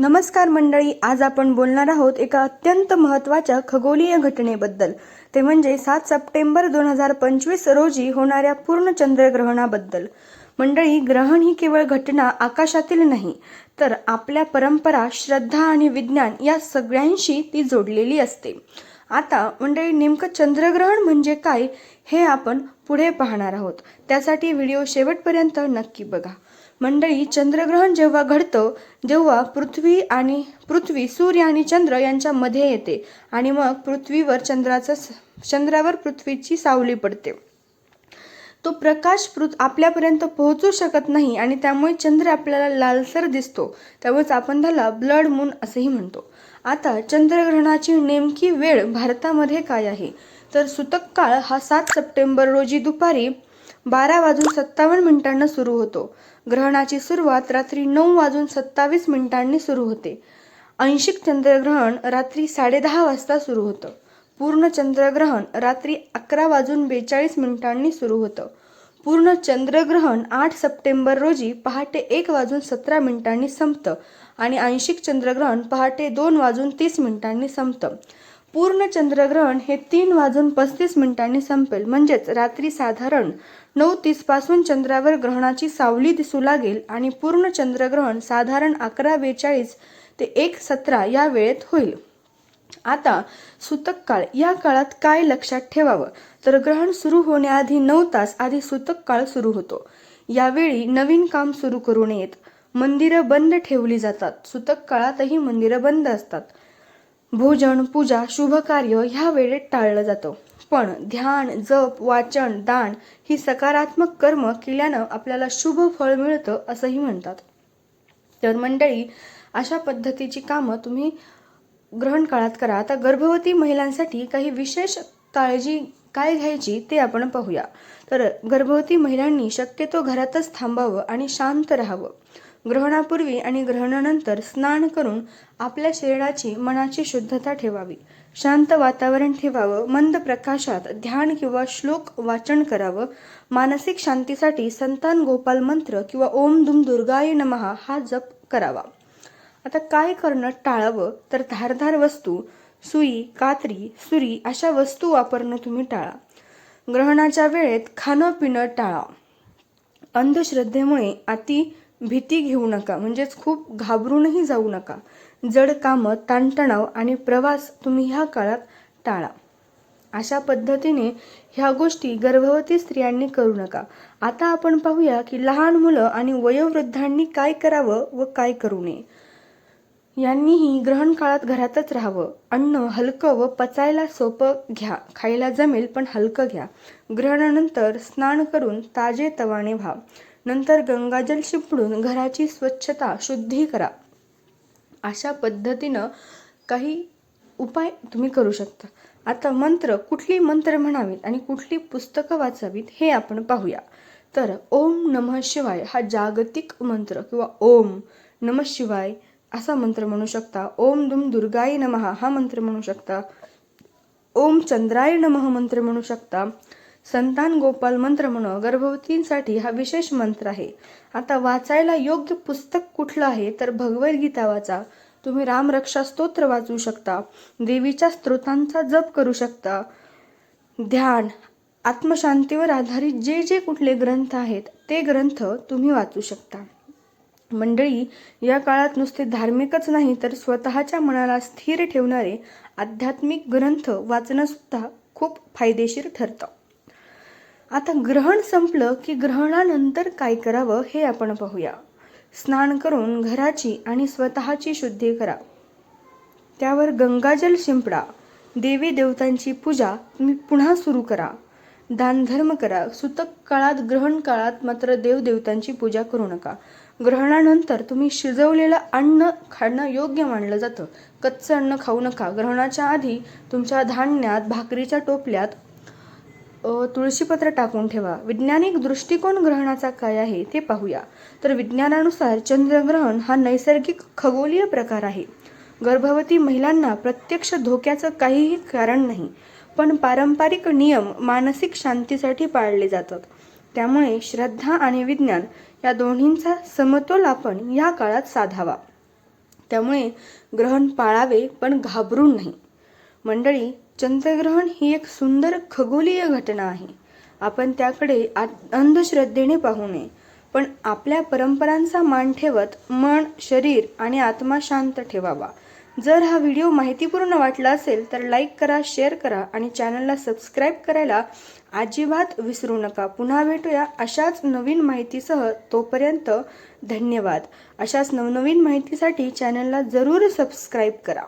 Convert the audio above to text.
नमस्कार मंडळी आज आपण बोलणार आहोत एका अत्यंत महत्त्वाच्या खगोलीय घटनेबद्दल. ते म्हणजे सात सप्टेंबर दोन हजार पंचवीस रोजी होणाऱ्या पूर्ण चंद्रग्रहणाबद्दल. मंडळी ग्रहण ही केवळ घटना आकाशातील नाही तर आपल्या परंपरा श्रद्धा आणि विज्ञान या सगळ्यांशी ती जोडलेली असते. आता मंडळी नेमकं चंद्रग्रहण म्हणजे काय हे आपण पुढे पाहणार आहोत. त्यासाठी व्हिडिओ शेवटपर्यंत नक्की बघा. मंडळी चंद्रग्रहण जेव्हा घडतं जेव्हा पृथ्वी आणि पृथ्वी सूर्य आणि चंद्र यांच्या मध्ये येते आणि मग पृथ्वीवर चंद्राचा चंद्रावर पृथ्वीची सावली पडते. तो प्रकाश पृथ आपल्यापर्यंत पोहोचू शकत नाही आणि त्यामुळे चंद्र आपल्याला लालसर दिसतो. त्यामुळेच आपण त्याला ब्लड मून असेही म्हणतो. आता चंद्रग्रहणाची नेमकी वेळ भारतामध्ये काय आहे? तर सुतक काळ हा सात सप्टेंबर रोजी दुपारी बारा वाजून सत्तावन्न मिनिटांना सुरू होतो. ग्रहणाची सुरुवात रात्री नऊ वाजून सत्तावीस मिनिटांनी सुरू होते. अंशिक चंद्रग्रहण रात्री साडेदहा वाजता सुरू होतं. पूर्ण चंद्रग्रहण रात्री अकरा वाजून बेचाळीस मिनिटांनी सुरू होतं. पूर्ण चंद्रग्रहण आठ सप्टेंबर रोजी पहाटे एक वाजून सतरा मिनिटांनी संपतं आणि आंशिक चंद्रग्रहण पहाटे दोन वाजून तीस मिनिटांनी संपतं. पूर्ण चंद्रग्रहण हे तीन वाजून पस्तीस मिनिटांनी संपेल. म्हणजेच रात्री साधारण नऊ तीसपासून चंद्रावर ग्रहणाची सावली दिसू लागेल आणि पूर्ण चंद्रग्रहण साधारण अकरा बेचाळीस ते एक सतरा या वेळेत होईल. आता सुतक काळ. या काळात काय लक्षात ठेवावं? तर ग्रहण सुरू होण्याआधी नऊ तास आधी सुतक काळ सुरू होतो. यावेळी नवीन काम सुरू करू नयेत. मंदिरं बंद ठेवली जातात. सुतक काळातही मंदिरं बंद असतात. भोजन पूजा शुभ कार्य ह्या वेळेत टाळलं जातं. पण ध्यान जप वाचन दान ही सकारात्मक कर्म केल्यानं आपल्याला शुभ फळ मिळतं असंही म्हणतात. तर मंडळी अशा पद्धतीची कामं तुम्ही ग्रहण काळात करा. आता गर्भवती महिलांसाठी काही विशेष काळजी काय घ्यायची ते आपण पाहूया. तर गर्भवती महिलांनी शक्यतो घरातच थांबावं आणि शांत राहावं. ग्रहणापूर्वी आणि ग्रहणानंतर स्नान करून आपल्या शरीराची मनाची शुद्धता ठेवावी. शांत वातावरण ठेवावं मंद प्रकाशात ध्यान किंवा श्लोक वाचन करावं. मानसिक शांतीसाठी संतान गोपाल मंत्र किंवा ओम दुम दुर्गाय नमहा हा जप करावा. आता काय करणं टाळावं? तर धारधार वस्तू सुई कात्री सुरी अशा वस्तू वापरणं तुम्ही टाळा. ग्रहणाच्या वेळेत खाणं पिणं टाळा. अंधश्रद्धेमुळे अति भीती घेऊ नका म्हणजेच खूप घाबरूनही जाऊ नका. जड कामं ताणतणाव आणि प्रवास तुम्ही ह्या काळात टाळा. अशा पद्धतीने ह्या गोष्टी गर्भवती स्त्रियांनी करू नका. आता आपण पाहूया की लहान मुलं आणि वयोवृद्धांनी काय करावं व काय करू नये. यांनीही ग्रहण काळात घरातच राहावं. अन्न हलकं व पचायला सोपं घ्या. खायला जमेल पण हलकं घ्या. ग्रहणानंतर स्नान करून ताजे तवाने व्हा. नंतर गंगाजल शिंपडून घराची स्वच्छता शुद्धी करा. अशा पद्धतीनं काही उपाय तुम्ही करू शकता. आता मंत्र कुठली मंत्र म्हणावीत आणि कुठली पुस्तकं वाचावीत हे आपण पाहूया. तर ओम नमः शिवाय हा जागतिक मंत्र किंवा ओम नमः शिवाय असा मंत्र म्हणू शकता. ओम दुम दुर्गाय नमः हा मंत्र म्हणू शकता. ओम चंद्राय नमः मंत्र म्हणू शकता. संतान गोपाल मंत्र म्हणून गर्भवतींसाठी हा विशेष मंत्र आहे. आता वाचायला योग्य पुस्तक कुठलं आहे तर भगवद्गीता वाचा. तुम्ही रामरक्षा स्तोत्र वाचू शकता. देवीच्या स्त्रोतांचा जप करू शकता. ध्यान आत्मशांतीवर आधारित जे जे कुठले ग्रंथ आहेत ते ग्रंथ तुम्ही वाचू शकता. मंडळी या काळात नुसते धार्मिकच नाही तर स्वतःच्या मनाला स्थिर ठेवणारे आध्यात्मिक ग्रंथ वाचणंसुद्धा खूप फायदेशीर ठरतं. आता ग्रहण संपलं की ग्रहणानंतर काय करावं हे आपण पाहूया. स्नान करून घराची आणि स्वतःची शुद्धी करा. त्यावर गंगाजल शिंपडा. देवी देवतांची पूजा तुम्ही पुन्हा सुरू करा. दानधर्म करा. सुतक काळात ग्रहण काळात मात्र देवदेवतांची पूजा करू नका. ग्रहणानंतर तुम्ही शिजवलेलं अन्न खाणं योग्य मानलं जातं. कच्चं अन्न खाऊ नका. ग्रहणाच्या आधी तुमच्या धान्यात भाकरीच्या टोपल्यात तुळशीपत्र टाकून ठेवा. वैज्ञानिक दृष्टिकोन ग्रहणाचा काय आहे ते पाहूया. तर विज्ञानानुसार चंद्रग्रहण हा नैसर्गिक खगोलीय प्रकार आहे. गर्भवती महिलांना प्रत्यक्ष धोक्याचं काहीही कारण नाही पण पारंपरिक नियम मानसिक शांतीसाठी पाळले जातात. त्यामुळे श्रद्धा आणि विज्ञान या दोन्हींचा समतोल आपण या काळात साधावा. त्यामुळे ग्रहण पाळावे पण घाबरून नाही. मंडळी चंद्रग्रहण ही एक सुंदर खगोलीय घटना आहे. आपण त्याकडे आ- अंधश्रद्धेने पाहू नये. पण आपल्या परंपरांचा मान ठेवत मन शरीर आणि आत्मा शांत ठेवावा. जर हा व्हिडिओ माहितीपूर्ण वाटला असेल तर लाईक करा शेअर करा आणि चॅनलला सबस्क्राईब करायला अजिबात विसरू नका. पुन्हा भेटूया अशाच नवीन माहितीसह. तोपर्यंत धन्यवाद. अशाच नवनवीन माहितीसाठी चॅनलला जरूर सबस्क्राईब करा.